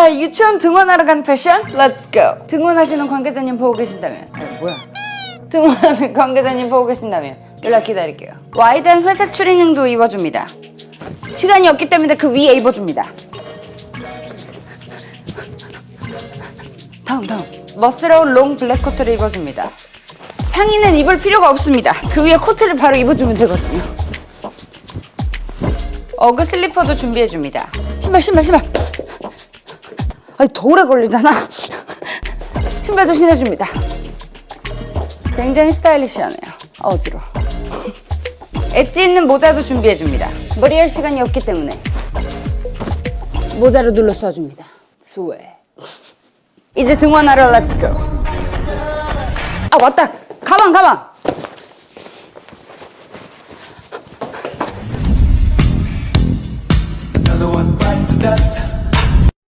아 유치원 등원하러 간 패션? Let's go. 등원하시는 관계자님 보고 계신다면 아, 뭐야? 등원하는 관계자님 보고 계신다면 연락 기다릴게요. 와이드한 회색 추리닝도 입어줍니다. 시간이 없기 때문에 그 위에 입어줍니다. 다음 다음 멋스러운 롱 블랙 코트를 입어줍니다. 상의는 입을 필요가 없습니다. 그 위에 코트를 바로 입어주면 되거든요. 어그 슬리퍼도 준비해줍니다. 신발 신발 신발. 아니 더 오래 걸리잖아. 신발도 신어줍니다. 굉장히 스타일리시하네요. 어지러. 엣지 있는 모자도 준비해줍니다. 머리 할 시간이 없기 때문에 모자로 눌러 써줍니다. 수에. 이제 등원하러 렛츠고. 아 왔다. 가방 가방. Dust.